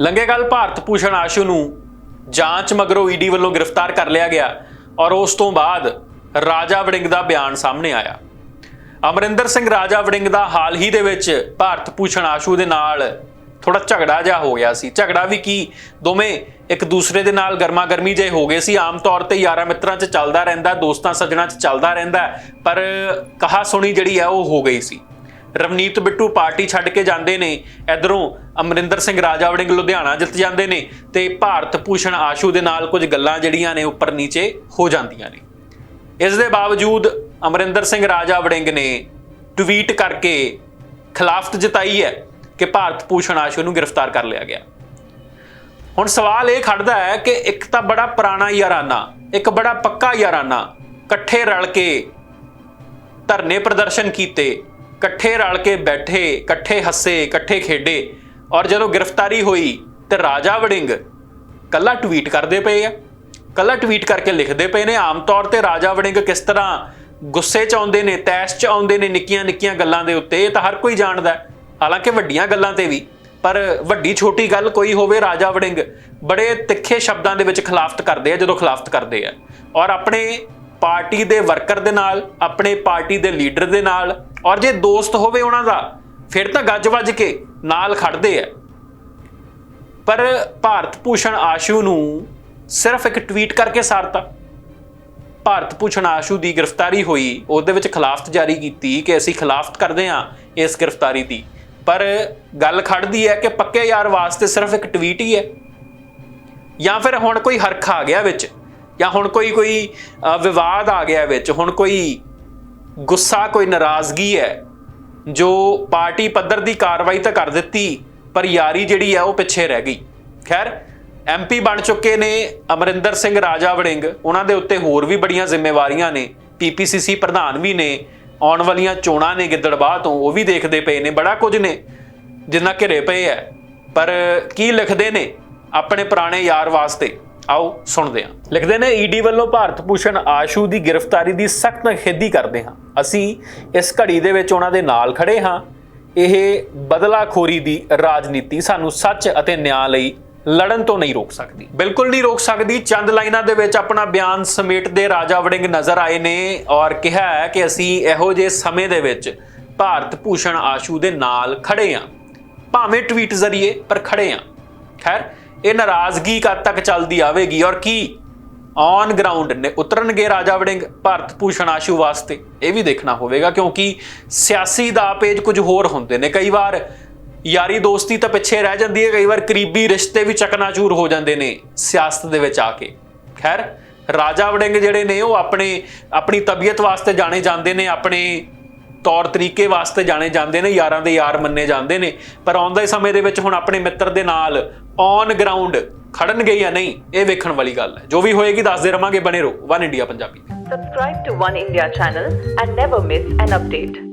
ਲੰਗੇਗਲ ਭਾਰਤ ਭੂਸ਼ਣ ਆਸ਼ੂ ਨੂੰ ਜਾਂਚ ਮਗਰੋਂ ਈਡੀ ਵੱਲੋਂ ਗ੍ਰਿਫਤਾਰ ਕਰ ਲਿਆ ਗਿਆ ਔਰ ਉਸ ਤੋਂ ਬਾਅਦ ਰਾਜਾ ਵੜਿੰਗ ਦਾ ਬਿਆਨ ਸਾਹਮਣੇ ਆਇਆ। ਅਮਰਿੰਦਰ ਸਿੰਘ ਰਾਜਾ ਵੜਿੰਗ ਦਾ ਹਾਲ ਹੀ ਦੇ ਵਿੱਚ ਭਾਰਤ ਭੂਸ਼ਣ ਆਸ਼ੂ ਦੇ ਨਾਲ ਥੋੜਾ ਝਗੜਾ ਜਿਹਾ ਹੋ ਗਿਆ ਸੀ। ਝਗੜਾ ਵੀ ਕੀ? ਦੋਵੇਂ ਇੱਕ ਦੂਸਰੇ ਦੇ ਨਾਲ ਗਰਮਾ ਗਰਮੀ ਜਿਹੇ ਹੋ ਗਏ ਸੀ। ਆਮ ਤੌਰ ਤੇ ਯਾਰਾਂ ਮਿੱਤਰਾਂ 'ਚ ਚੱਲਦਾ ਰਹਿੰਦਾ, ਦੋਸਤਾਂ ਸੱਜਣਾ 'ਚ ਚੱਲਦਾ ਰਹਿੰਦਾ, ਪਰ ਕਹਾ ਸੁਣੀ ਜਿਹੜੀ ਹੈ ਉਹ ਹੋ ਗਈ ਸੀ। ਰਵਨੀਤ ਬਿੱਟੂ ਪਾਰਟੀ ਛੱਡ ਕੇ ਜਾਂਦੇ ਨੇ। ਇਧਰੋਂ ਅਮਰਿੰਦਰ ਸਿੰਘ ਰਾਜਾ ਵੜਿੰਗ ਲੁਧਿਆਣਾ ਜਿੱਤ ਜਾਂਦੇ ਨੇ ਤੇ ਭਾਰਤ ਭੂਸ਼ਣ ਆਸ਼ੂ ਦੇ ਨਾਲ ਕੁਝ ਗੱਲਾਂ ਜਿਹੜੀਆਂ ਨੇ ਉੱਪਰ ਨੀਚੇ ਹੋ ਜਾਂਦੀਆਂ ਨੇ। ਇਸ ਦੇ ਬਾਵਜੂਦ ਅਮਰਿੰਦਰ ਸਿੰਘ ਰਾਜਾ ਵੜਿੰਗ ਨੇ ਟਵੀਟ ਕਰਕੇ ਖਿਲਾਫਤ ਜਤਾਈ ਹੈ ਕਿ ਭਾਰਤ ਭੂਸ਼ਣ ਆਸ਼ੂ ਨੂੰ ਗ੍ਰਿਫਤਾਰ ਕਰ ਲਿਆ ਗਿਆ। ਹੁਣ ਸਵਾਲ ਇਹ ਖੜਦਾ ਹੈ ਕਿ ਇੱਕ ਤਾਂ ਬੜਾ ਪੁਰਾਣਾ ਯਾਰਾਨਾ, ਇੱਕ ਬੜਾ ਪੱਕਾ ਯਾਰਾਨਾ, ਇਕੱਠੇ ਰਲ ਕੇ ਧਰਨੇ ਪ੍ਰਦਰਸ਼ਨ ਕੀਤੇ ਇਕੱਠੇ ਰਲ ਕੇ ਬੈਠੇ, ਇਕੱਠੇ ਹੱਸੇ, ਇਕੱਠੇ ਖੇਡੇ ਔਰ ਜਦੋਂ ਗ੍ਰਿਫਤਾਰੀ ਹੋਈ ਤੇ ਰਾਜਾ ਵੜਿੰਗ ਕੱਲਾ ਟਵੀਟ ਕਰਦੇ ਪਏ ਆ। ਕੱਲਾ ਟਵੀਟ ਕਰਕੇ ਲਿਖਦੇ ਪਏ ਨੇ, ਆਮ ਤੌਰ ਤੇ ਰਾਜਾ ਵੜਿੰਗ ਕਿਸ ਤਰ੍ਹਾਂ ਗੁੱਸੇ ਚ ਆਉਂਦੇ ਨੇ, ਤੈਸ਼ ਚ ਆਉਂਦੇ ਨੇ ਨਿੱਕੀਆਂ ਨਿੱਕੀਆਂ ਗੱਲਾਂ ਦੇ ਉੱਤੇ, ਇਹ ਤਾਂ ਹਰ ਕੋਈ ਜਾਣਦਾ ਹਾਲਾਂਕਿ ਵੱਡੀਆਂ ਗੱਲਾਂ ਤੇ ਵੀ, ਪਰ ਵੱਡੀ ਛੋਟੀ ਗੱਲ ਕੋਈ ਹੋਵੇ, ਰਾਜਾ ਵੜਿੰਗ ਬੜੇ ਤਿੱਖੇ ਸ਼ਬਦਾਂ ਦੇ ਵਿੱਚ ਖਿਲਾਫਤ ਕਰਦੇ ਆ, ਜਦੋਂ ਖਿਲਾਫਤ ਕਰਦੇ ਆ। ਔਰ ਆਪਣੇ ਪਾਰਟੀ ਦੇ ਵਰਕਰ ਦੇ ਨਾਲ, ਆਪਣੇ ਪਾਰਟੀ ਦੇ ਲੀਡਰ ਦੇ ਨਾਲ, ਔਰ ਜੇ ਦੋਸਤ ਹੋਵੇ ਉਹਨਾਂ ਦਾ, ਫਿਰ ਤਾਂ ਗੱਜ ਵੱਜ ਕੇ ਨਾਲ ਖੜਦੇ ਆ। ਪਰ ਭਾਰਤ ਭੂਸ਼ਣ ਆਸ਼ੂ ਨੂੰ ਸਿਰਫ ਇੱਕ ਟਵੀਟ ਕਰਕੇ ਸਾਰਤਾ। ਭਾਰਤ ਭੂਸ਼ਣ ਆਸ਼ੂ ਦੀ ਗ੍ਰਿਫਤਾਰੀ ਹੋਈ, ਉਹਦੇ ਵਿੱਚ ਖਿਲਾਫਤ ਜਾਰੀ ਕੀਤੀ ਕਿ ਅਸੀਂ ਖਿਲਾਫਤ ਕਰਦੇ ਹਾਂ ਇਸ ਗ੍ਰਿਫਤਾਰੀ ਦੀ। ਪਰ ਗੱਲ ਖੜਦੀ ਹੈ ਕਿ ਪੱਕੇ ਯਾਰ ਵਾਸਤੇ ਸਿਰਫ ਇੱਕ ਟਵੀਟ ਹੀ ਹੈ। ਜਾਂ ਫਿਰ ਹੁਣ ਕੋਈ ਹਰਖ ਆ ਗਿਆ ਵਿੱਚ। ਜਾਂ ਹੁਣ ਕੋਈ ਕੋਈ ਵਿਵਾਦ ਆ ਗਿਆ ਵਿੱਚ, ਹੁਣ ਕੋਈ ਗੁੱਸਾ, ਕੋਈ ਨਾਰਾਜ਼ਗੀ ਹੈ, ਜੋ ਪਾਰਟੀ ਪੱਧਰ ਦੀ ਕਾਰਵਾਈ ਤਾਂ ਕਰ ਦਿੱਤੀ, ਪਰ ਯਾਰੀ ਜਿਹੜੀ ਹੈ ਉਹ ਪਿੱਛੇ ਰਹਿ ਗਈ। ਖੈਰ ਐਮਪੀ ਬਣ ਚੁੱਕੇ ਨੇ ਅਮਰਿੰਦਰ ਸਿੰਘ, ਰਾਜਾ ਵੜਿੰਗ, ਉਹਨਾਂ ਦੇ ਉੱਤੇ ਹੋਰ ਵੀ ਬੜੀਆਂ ਜ਼ਿੰਮੇਵਾਰੀਆਂ ਨੇ ਪੀਪੀਸੀਸੀ ਪ੍ਰਧਾਨ ਵੀ ਨੇ, ਆਉਣ ਵਾਲੀਆਂ ਚੋਣਾਂ ਨੇ ਗਿੱਦੜਬਾਹ ਤੋਂ, ਉਹ ਵੀ ਦੇਖਦੇ ਪਏ ਨੇ, ਬੜਾ ਕੁਝ ਨੇ, ਜਿੰਨਾ ਘਿਰੇ ਪਏ ਐ ਪਰ ਕੀ ਲਿਖਦੇ ਨੇ ਆਪਣੇ ਪੁਰਾਣੇ ਯਾਰ ਵਾਸਤੇ? ਆਓ ਸੁਣਦੇ ਹਾਂ। ਲਿਖਦੇ ਨੇ ਈਡੀ ਵੱਲੋਂ ਭਾਰਤ ਭੂਸ਼ਣ ਆਸ਼ੂ ਦੀ ਗ੍ਰਿਫਤਾਰੀ ਦੀ ਸਖਤ ਨਿਖੇਧੀ ਕਰਦੇ ਹਾਂ। ਅਸੀਂ ਇਸ ਘੜੀ ਦੇ ਵਿੱਚ ਉਹਨਾਂ ਦੇ ਨਾਲ ਖੜੇ ਹਾਂ। ਇਹ ਬਦਲਾਖੋਰੀ ਦੀ ਰਾਜਨੀਤੀ ਸਾਨੂੰ ਸੱਚ ਅਤੇ ਨਿਆਂ ਲਈ ਲੜਨ ਤੋਂ ਨਹੀਂ ਰੋਕ ਸਕਦੀ। ਬਿਲਕੁਲ ਨਹੀਂ ਰੋਕ ਸਕਦੀ। ਚੰਦ ਲਾਈਨਾਂ ਦੇ ਵਿੱਚ ਆਪਣਾ ਬਿਆਨ ਸਮੇਟਦੇ ਰਾਜਾ ਵੜਿੰਗ ਨਜ਼ਰ ਆਏ ਨੇ ਔਰ ਕਿਹਾ ਹੈ ਕਿ ਅਸੀਂ ਇਹੋ ਜਿਹੇ ਸਮੇਂ ਦੇ ਵਿੱਚ ਭਾਰਤ ਭੂਸ਼ਣ ਆਸ਼ੂ ਦੇ ਨਾਲ ਖੜੇ ਹਾਂ। ਭਾਵੇਂ ਟਵੀਟ ਜ਼ਰੀਏ ਪਰ ਖੜੇ ਹਾਂ। ਖੈਰ ਇਹ ਨਾਰਾਜ਼ਗੀ ਕਦ ਤੱਕ ਚੱਲਦੀ ਆਵੇਗੀ ਔਰ ਕੀ ਔਨ ਗਰਾਊਂਡ ਨੇ ਉਤਰਨਗੇ ਰਾਜਾ ਵੜਿੰਗ ਭਾਰਤ ਭੂਸ਼ਣ ਆਸ਼ੂ ਵਾਸਤੇ? ਇਹ ਵੀ ਦੇਖਣਾ ਹੋਵੇਗਾ ਕਿਉਂਕਿ ਸਿਆਸੀ ਦਾ ਪੇਜ ਕੁਝ ਹੋਰ ਹੁੰਦੇ ਨੇ। ਕਈ ਵਾਰ ਯਾਰੀ ਦੋਸਤੀ ਤਾਂ ਪਿੱਛੇ ਰਹਿ ਜਾਂਦੀ ਹੈ, ਕਈ ਵਾਰ ਕਰੀਬੀ ਰਿਸ਼ਤੇ ਵੀ ਚਕਨਾਚੂਰ ਹੋ ਜਾਂਦੇ ਨੇ ਸਿਆਸਤ ਦੇ ਵਿੱਚ ਆ ਕੇ। ਖੈਰ, ਰਾਜਾ ਵੜਿੰਗ ਜਿਹੜੇ ਨੇ ਉਹ ਆਪਣੇ ਆਪਣੀ ਤਬੀਅਤ ਵਾਸਤੇ ਜਾਣੇ ਜਾਂਦੇ ਨੇ, ਆਪਣੇ ਤੌਰ ਤਰੀਕੇ ਵਾਸਤੇ ਜਾਣੇ ਜਾਂਦੇ ਨੇ, ਯਾਰਾਂ ਦੇ ਯਾਰ ਮੰਨੇ ਜਾਂਦੇ ਨੇ। ਪਰ ਆਉਂਦੇ ਸਮੇਂ ਦੇ ਵਿੱਚ ਹੁਣ ਆਪਣੇ ਮਿੱਤਰ ਦੇ ਨਾਲ ਔਨ ਗਰਾਊਂਡ ਖੜਨਗੇ ਜਾਂ ਨਹੀਂ, ਇਹ ਵੇਖਣ ਵਾਲੀ ਗੱਲ ਹੈ। ਜੋ ਵੀ ਹੋਏਗੀ, ਦੱਸਦੇ ਰਵਾਂਗੇ। ਬਣੇ ਰਹੋ one India Punjabi. Subscribe to One India channel and never miss an update.